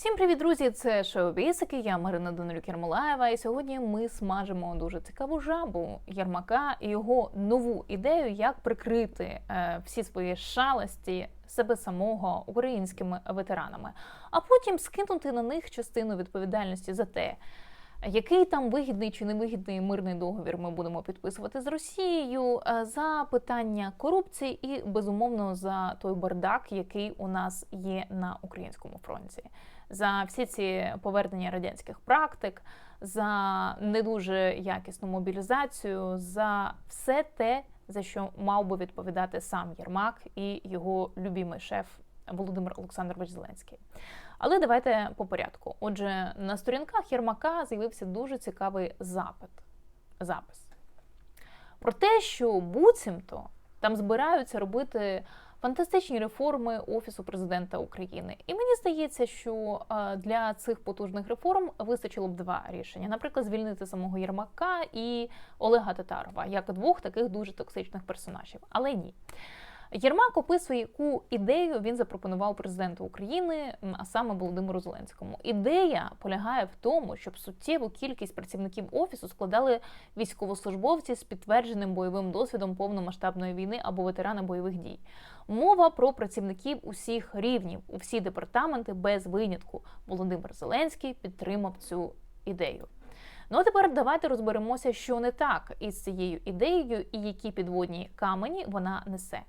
Всім привіт, друзі! Це шоу Бісики, я Марина Данилюк Ярмолаєва. І сьогодні ми смажимо дуже цікаву жабу Ярмака і його нову ідею, як прикрити е, всі свої шалості себе самого українськими ветеранами, а потім скинути на них частину відповідальності за те. Який там вигідний чи невигідний мирний договір ми будемо підписувати з Росією е, за питання корупції і безумовно за той бардак, який у нас є на українському фронті, за всі ці повернення радянських практик, за не дуже якісну мобілізацію, за все те, за що мав би відповідати сам Єрмак і його любимий шеф Володимир Олександрович Зеленський. Але давайте по порядку. Отже, на сторінках Єрмака з'явився дуже цікавий запит, запис про те, що буцімто там збираються робити фантастичні реформи Офісу президента України. І мені здається, що для цих потужних реформ вистачило б два рішення: наприклад, звільнити самого Єрмака і Олега Татарова як двох таких дуже токсичних персонажів. Але ні. Єрмак описує, яку ідею він запропонував президенту України, а саме Володимиру Зеленському. Ідея полягає в тому, щоб суттєву кількість працівників офісу складали військовослужбовці з підтвердженим бойовим досвідом повномасштабної війни або ветерани бойових дій. Мова про працівників усіх рівнів, у всі департаменти без винятку. Володимир Зеленський підтримав цю ідею. Ну а тепер давайте розберемося, що не так із цією ідеєю і які підводні камені вона несе.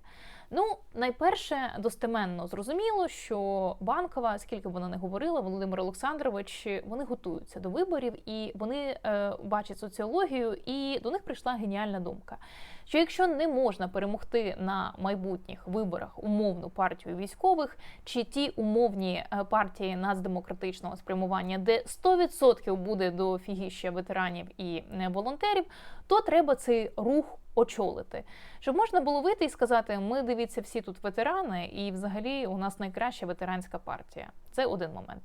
Ну, найперше, достеменно зрозуміло, що банкова, скільки вона не говорила, Володимир Олександрович, вони готуються до виборів і вони е, бачать соціологію, і до них прийшла геніальна думка. Що якщо не можна перемогти на майбутніх виборах умовну партію військових чи ті умовні е, партії нацдемократичного спрямування, де 100% буде до фігіща ветеранів і е, волонтерів, то треба цей рух очолити, щоб можна було вийти і сказати: Ми дивіться всі тут ветерани, і взагалі у нас найкраща ветеранська партія. Це один момент.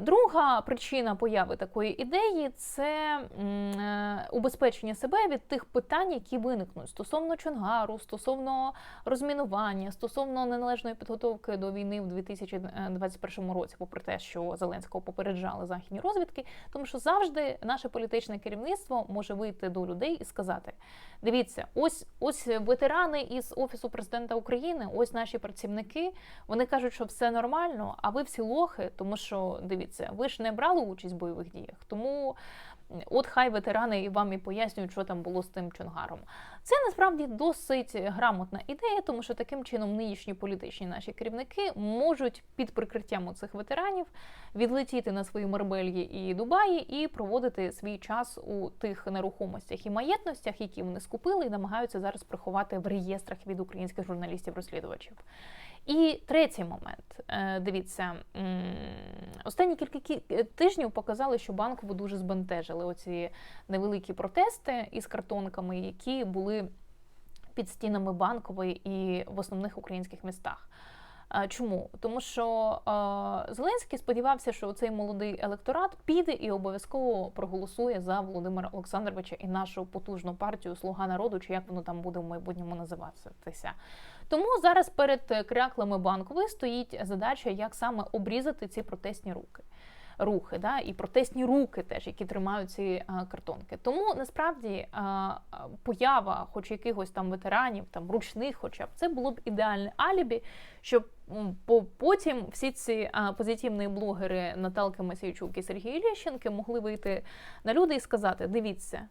Друга причина появи такої ідеї це е, убезпечення себе від тих питань, які виникнуть стосовно Чонгару, стосовно розмінування, стосовно неналежної підготовки до війни в 2021 році, попри те, що Зеленського попереджали західні розвідки, тому що завжди наше політичне керівництво може вийти до людей і сказати: дивіться, ось ось ветерани із офісу президента України, ось наші працівники. Вони кажуть, що все нормально, а ви всі лохи, тому що дивіться, ви ж не брали участь в бойових діях, тому от хай ветерани і вам і пояснюють, що там було з тим чонгаром. Це насправді досить грамотна ідея, тому що таким чином нинішні політичні наші керівники можуть під прикриттям цих ветеранів відлетіти на свої Марбельї і Дубаї і проводити свій час у тих нерухомостях і маєтностях, які вони скупили, і намагаються зараз приховати в реєстрах від українських журналістів-розслідувачів. І третій момент. Е, дивіться, останні кілька тижнів показали, що банкову дуже збентежили оці невеликі протести із картонками, які були під стінами банкової і в основних українських містах. Чому? Тому що Зеленський сподівався, що цей молодий електорат піде і обов'язково проголосує за Володимира Олександровича і нашу потужну партію Слуга народу, чи як воно там буде в майбутньому називатися. Тому зараз перед кряклами банкової стоїть задача, як саме обрізати ці протестні руки рухи, да, і протестні руки, теж які тримають ці картонки. Тому насправді поява, хоч якихось там ветеранів, там ручних, хоча б це було б ідеальне алібі, щоб потім всі ці позитивні блогери Наталки Масійчук і Сергій Лєщенки могли вийти на люди і сказати: дивіться.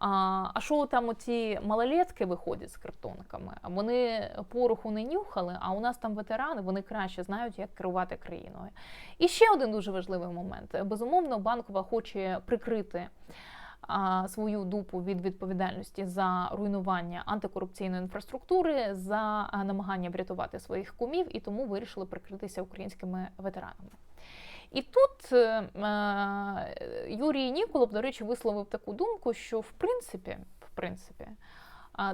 А що там оці малолетки виходять з картонками? Вони пороху не нюхали, а у нас там ветерани, вони краще знають, як керувати країною. І ще один дуже важливий момент: безумовно, банкова хоче прикрити. Свою дупу від відповідальності за руйнування антикорупційної інфраструктури, за намагання врятувати своїх кумів, і тому вирішили прикритися українськими ветеранами. І тут е, е, Юрій Ніколов, до речі, висловив таку думку, що в принципі, в принципі,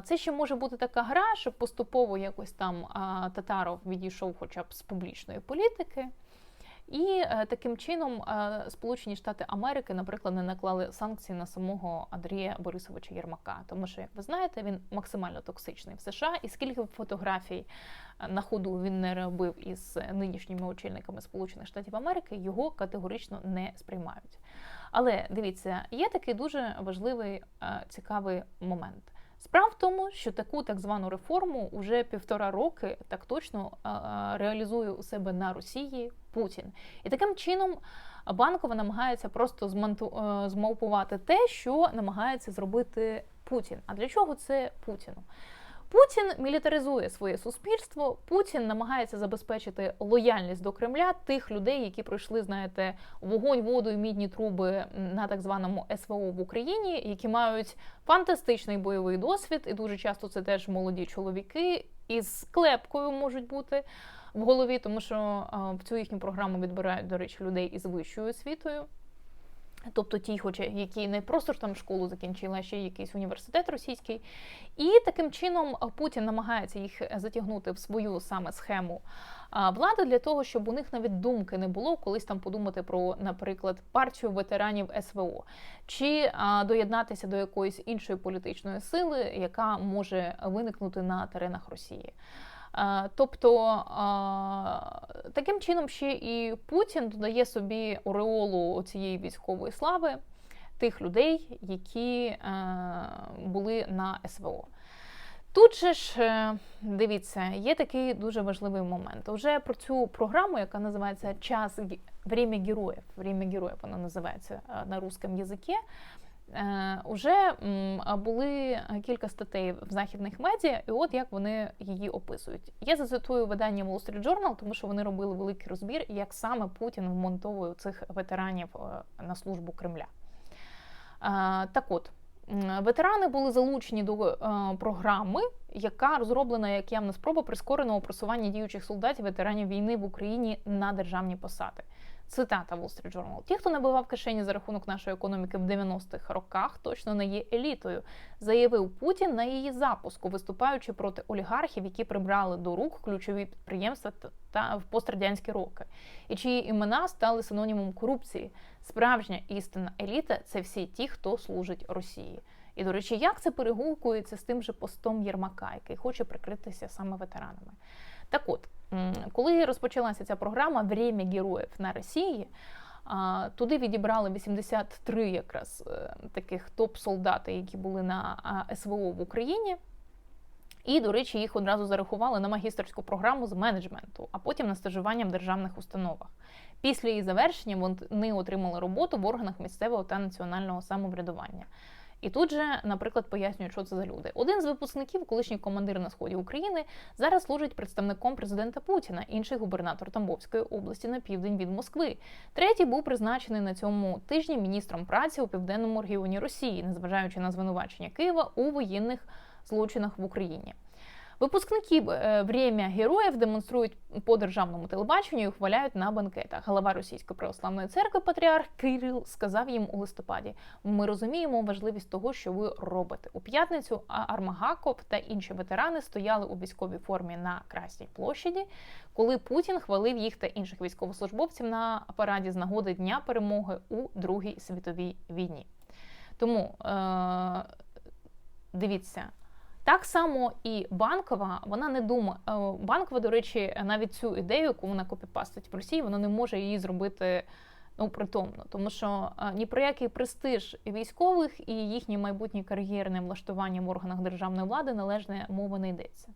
це ще може бути така гра, щоб поступово якось там Татаров відійшов, хоча б з публічної політики. І е, таким чином е, Сполучені Штати Америки, наприклад, не наклали санкції на самого Андрія Борисовича Єрмака, тому що, як ви знаєте, він максимально токсичний в США, і скільки фотографій е, на ходу він не робив із нинішніми очільниками Сполучених Штатів Америки, його категорично не сприймають. Але дивіться, є такий дуже важливий цікавий момент. Справа в тому, що таку так звану реформу уже півтора роки так точно реалізує у себе на Росії Путін, і таким чином банкова намагається просто змонту, е, те, що намагається зробити Путін. А для чого це Путіну? Путін мілітаризує своє суспільство. Путін намагається забезпечити лояльність до Кремля тих людей, які пройшли, знаєте, вогонь, воду і мідні труби на так званому СВО в Україні, які мають фантастичний бойовий досвід, і дуже часто це теж молоді чоловіки із клепкою можуть бути в голові, тому що в цю їхню програму відбирають, до речі, людей із вищою освітою. Тобто ті, хоч які не просто ж там школу закінчили, а ще якийсь університет російський. І таким чином Путін намагається їх затягнути в свою саме схему влади для того, щоб у них навіть думки не було колись там подумати про, наприклад, партію ветеранів СВО, чи доєднатися до якоїсь іншої політичної сили, яка може виникнути на теренах Росії. Тобто таким чином ще і Путін додає собі ореолу цієї військової слави тих людей, які е, були на СВО. Тут же ж е, дивіться, є такий дуже важливий момент. Уже про цю програму, яка називається Час Время героїв. Время героїв вона називається е, на русском язикі. Е, уже були кілька статей в західних медіа, і от як вони її описують. Я зацитую видання Wall Street Journal, тому що вони робили великий розбір, як саме Путін вмонтовує цих ветеранів е, на службу Кремля. Е, так от. Ветерани були залучені до програми, яка розроблена як явна спроба прискореного просування діючих солдатів ветеранів війни в Україні на державні посади. Цитата Wall Street Journal. Ті, хто набивав кишені за рахунок нашої економіки в 90-х роках, точно не є елітою, заявив Путін на її запуску, виступаючи проти олігархів, які прибрали до рук ключові підприємства та в пострадянські роки, і чиї імена стали синонімом корупції. Справжня істинна еліта це всі ті, хто служить Росії. І, до речі, як це перегукується з тим же постом Єрмака, який хоче прикритися саме ветеранами. Так от, коли розпочалася ця програма «Время героїв на Росії, туди відібрали 83 якраз е, таких топ-солдати, які були на СВО в Україні. І, до речі, їх одразу зарахували на магістерську програму з менеджменту, а потім на стажування в державних установах. Після її завершення вони отримали роботу в органах місцевого та національного самоврядування. І тут же, наприклад, пояснюють, що це за люди. Один з випускників, колишній командир на сході України, зараз служить представником президента Путіна, інший губернатор Тамбовської області на південь від Москви. Третій був призначений на цьому тижні міністром праці у південному регіоні Росії, незважаючи на звинувачення Києва у воєнних злочинах в Україні. Випускники е, «Время героїв демонструють по державному телебаченню і ухваляють на банкетах. Голова Російської православної церкви Патріарх Кирил сказав їм у листопаді: ми розуміємо важливість того, що ви робите у п'ятницю. Армагаков та інші ветерани стояли у військовій формі на Красній площаді, коли Путін хвалив їх та інших військовослужбовців на параді з нагоди Дня перемоги у Другій світовій війні. Тому е- дивіться. Так само і банкова, вона не думає. Е, банкова, до речі, навіть цю ідею, яку вона копіпастить в Росії, вона не може її зробити ну, притомно. Тому що е, ні про який престиж військових і їхнє майбутнє кар'єрне влаштування в органах державної влади належне мови не йдеться.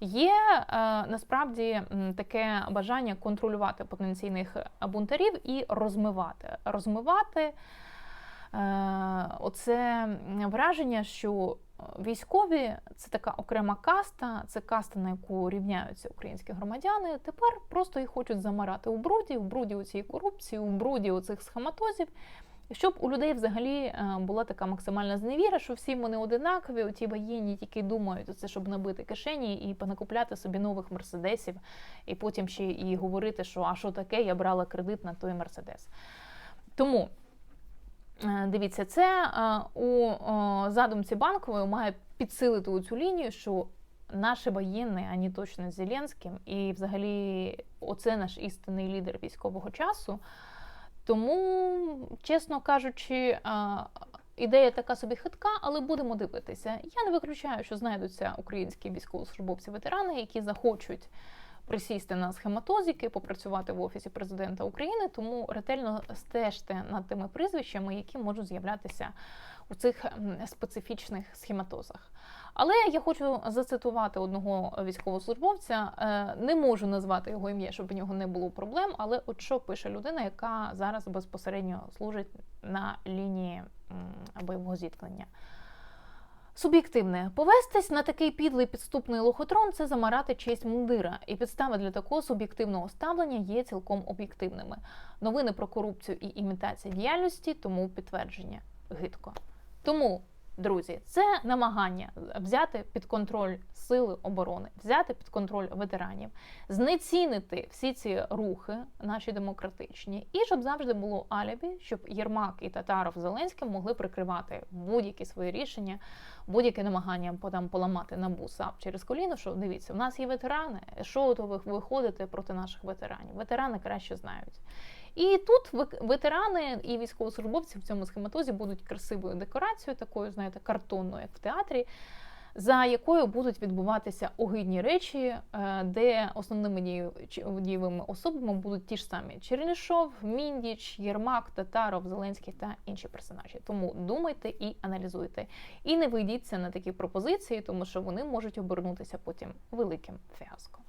Є е, насправді таке бажання контролювати потенційних бунтарів і розмивати. Розмивати оце враження, що військові це така окрема каста, це каста, на яку рівняються українські громадяни. Тепер просто їх хочуть замирати у бруді, у бруді у цій корупції, у бруді у цих схематозів. Щоб у людей взагалі е, була така максимальна зневіра, що всі вони одинакові, оті воєнні тільки думають це, щоб набити кишені і понакупляти собі нових мерседесів, і потім ще і говорити, що а що таке, я брала кредит на той мерседес. Тому дивіться, це е, у задумці банкової має підсилити цю лінію, що наші воєнні, ані точно з Зеленським, і взагалі оце наш істинний лідер військового часу. Тому, чесно кажучи, ідея така собі хитка, але будемо дивитися. Я не виключаю, що знайдуться українські військовослужбовці-ветерани, які захочуть присісти на схематозіки, попрацювати в офісі президента України. Тому ретельно стежте над тими прізвищами, які можуть з'являтися у цих специфічних схематозах. Але я хочу зацитувати одного військовослужбовця. Е, Не можу назвати його ім'я, щоб у нього не було проблем. Але от що пише людина, яка зараз безпосередньо служить на лінії бойового зіткнення. Суб'єктивне повестись на такий підлий підступний лохотрон це замарати честь мундира, і підстави для такого суб'єктивного ставлення є цілком об'єктивними. Новини про корупцію і імітацію діяльності тому підтвердження гидко. Тому, друзі, це намагання взяти під контроль сили оборони, взяти під контроль ветеранів, знецінити всі ці рухи, наші демократичні, і щоб завжди було алібі, щоб Єрмак і Татаров Зеленським могли прикривати будь-які свої рішення, будь-яке намагання там поламати набу САП через коліно. Що дивіться, у нас є ветерани. Що то ви виходите проти наших ветеранів? Ветерани краще знають. І тут ветерани і військовослужбовці в цьому схематозі будуть красивою декорацією, такою, знаєте, картонною, як в театрі, за якою будуть відбуватися огидні речі, е, де основними дієвими особами будуть ті ж самі Чернишов, Міндіч, Єрмак, Татаров, Зеленський та інші персонажі. Тому думайте і аналізуйте. І не вийдіться на такі пропозиції, тому що вони можуть обернутися потім великим фіаско.